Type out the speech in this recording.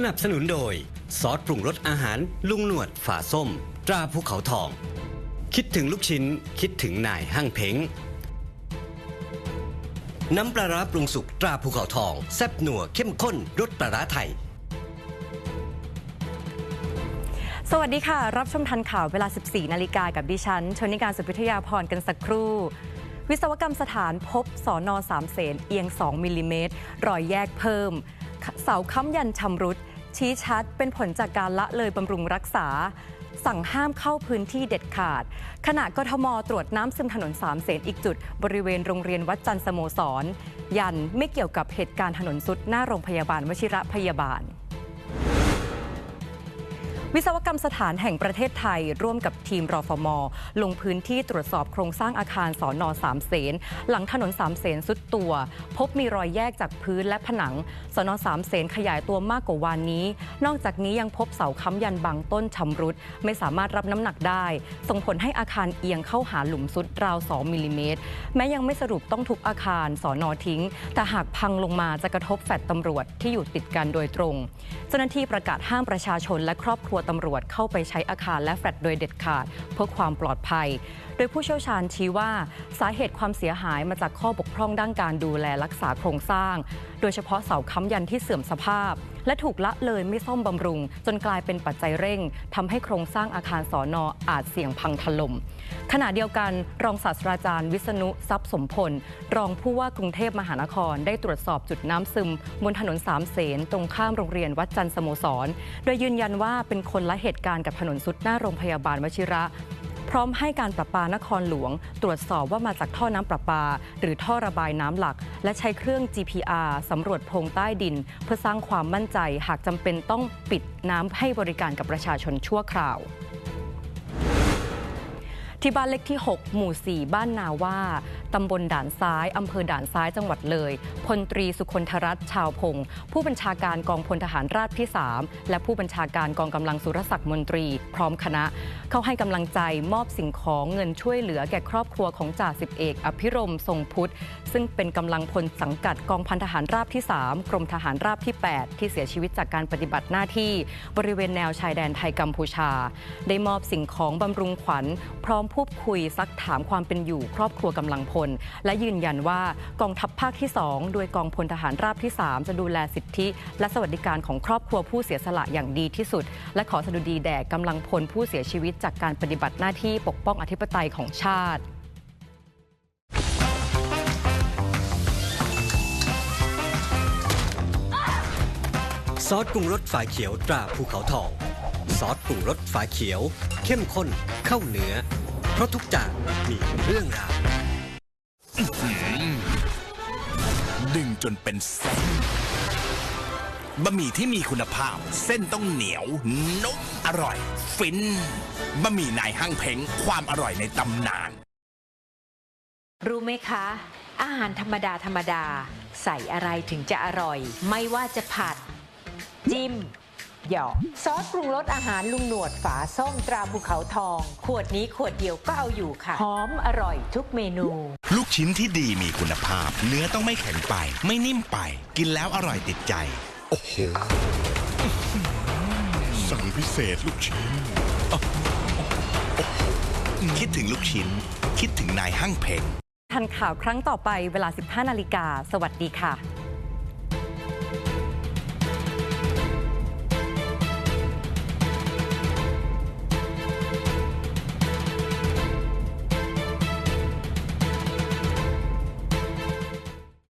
สนับสนุนโดย ซอสปรุงรสอาหารลุงหนวดฝาส้ม ตราภูเขาทอง คิดถึงลูกชิ้น คิดถึงนายห้างเพ้ง น้ำปลาร้าปรุงสุกตราภูเขาทอง แซ่บหนัวเข้มข้นรสปลาร้าไทยสวัสดีค่ะ รับชมทันข่าวเวลา 14 นาฬิกากับดิฉัน ชนิการสุพิทยาพรกันสักครู่ วิศวกรรมสถานพบสอนอสามเสนเอียง 2 มิลลิเมตร รอยแยกเพิ่ม เสาค้ำยันชำรุด ชี้ชัดเป็นผลจากการละเลยบำรุงรักษา สั่งห้ามเข้าพื้นที่เด็ดขาด ขณะกทมตรวจน้ำซึมถนนสามเสนอีกจุด บริเวณโรงเรียนวัดจันทร์สโมสร ยันไม่เกี่ยวกับเหตุการณ์ถนนสุดหน้าโรงพยาบาลวชิระพยาบาล วิศวกรรมสถานแห่งประเทศไทย ร่วมกับทีมรอฟม ลงพื้นที่ตรวจสอบโครงสร้างอาคารสอนอสามเสนหลังถนนสามเสนสุดตัว พบมีรอยแยกจากพื้นและผนังสอนอสามเสนขยายตัวมากกว่าวานนี้ นอกจากนี้ยังพบเสาค้ำยันบางต้นชำรุด ไม่สามารถรับน้ำหนักได้ ส่งผลให้อาคารเอียงเข้าหาหลุมสุดราว 2 มิลลิเมตรแม้ยังไม่สรุปต้องทุบอาคารสอนอทิ้ง แต่หากพังลงมาจะกระทบแฟลตตำรวจที่อยู่ติดกันโดยตรง เจ้าหน้าที่ประกาศห้ามประชาชนและครอบครัวตำรวจเข้าไปใช้อาคารและแฟลตโดยเด็ดขาดเพื่อความปลอดภัย โดยผู้เชี่ยวชาญชี้ว่าสาเหตุความเสียหายมาจากข้อบกพร่องด้านการดูแลรักษาโครงสร้าง โดยเฉพาะเสาค้ำยันที่เสื่อมสภาพ และถูกละเลยไม่ซ่อมบำรุง จนกลายเป็นปัจจัยเร่งทำให้โครงสร้างอาคารสอนออาจเสี่ยงพังถล่มขณะเดียวกันรองศาสตราจารย์วิษณุทรัพย์สมพล รองผู้ว่ากรุงเทพมหานครได้ตรวจสอบจุดน้ำซึม บนถนนสามเสนตรงข้ามโรงเรียนวัดจันทร์สโมสร โดยยืนยันว่าเป็นคนละเหตุการณ์กับถนนสุดหน้าโรงพยาบาลวชิระ พร้อมให้การประปานครหลวง ตรวจสอบว่ามาจากท่อน้ำประปา หรือท่อระบายน้ำหลัก และใช้เครื่อง GPR สำรวจโพรงใต้ดิน เพื่อสร้างความมั่นใจหากจำเป็นต้องปิดน้ำให้บริการกับประชาชนชั่วคราว ที่บ้านเล็กที่ 6 หมู่ 4 บ้านนาว่าตำบลด่านซ้ายอำเภอด่านซ้ายจังหวัดเลย พลตรีสุคนธรัตน์ชาวพงศ์ผู้บัญชาการกองพลทหารราบที่ 3 และผู้บัญชาการกองกำลังสุรศักดิ์มนตรี พร้อมคณะ เข้าให้กำลังใจมอบสิ่งของเงินช่วยเหลือแก่ครอบครัวของจ่าสิบเอก อภิรมย์ทรงพุทธ ซึ่งเป็นกำลังพลสังกัดกองพันทหารราบที่ 3 กรมทหารราบที่ 8 ที่เสียชีวิตจากการปฏิบัติหน้าที่ บริเวณแนวชายแดนไทยกัมพูชา ได้มอบสิ่งของบำรุงขวัญพร้อมพูดคุยซักถามความเป็นอยู่ครอบครัวกำลังพล และยืนยันว่ากองทัพภาคที่ 2 โดยกองพลทหารราบที่ 3 จะดูแลสิทธิ และสวัสดิการของครอบครัวผู้เสียสละอย่างดีที่สุด และขอสดุดีแด่กำลังพลผู้เสียชีวิต จากการปฏิบัติหน้าที่ปกป้องอธิปไตยของชาติซอสปรุงรสฝาเขียวตราภูเขาทอง ซอสปรุงรสฝาเขียว เข้มข้นเข้าเนื้อ เพราะทุกจานมีเรื่องราวดึงจนเป็นเส้นบะหมี่ที่มีคุณภาพ เส้นต้องเหนียวนุ่มอร่อย ฟินบะหมี่นายห้างเพ้งความอร่อยในตำนาน รู้ไหมคะ อาหารธรรมดาธรรมดา ใส่อะไรถึงจะอร่อย ไม่ว่าจะผัด จิ้ม หยอกซอสปรุงรสอาหารลุงหนวดฝาส้มตราภูเขาทอง ขวดนี้ขวดเดียวก็เอาอยู่ค่ะหอมอร่อยทุกเมนู ลูกชิ้นที่ดีมีคุณภาพ เนื้อต้องไม่แข็งไป ไม่นิ่มไป กินแล้วอร่อยติดใจ โอ้โหสั่งพิเศษลูกชิ้น คิดถึงลูกชิ้น คิดถึงนายห้างเพ้งทันข่าวครั้งต่อไปเวลา 15 นาฬิกา สวัสดีค่ะ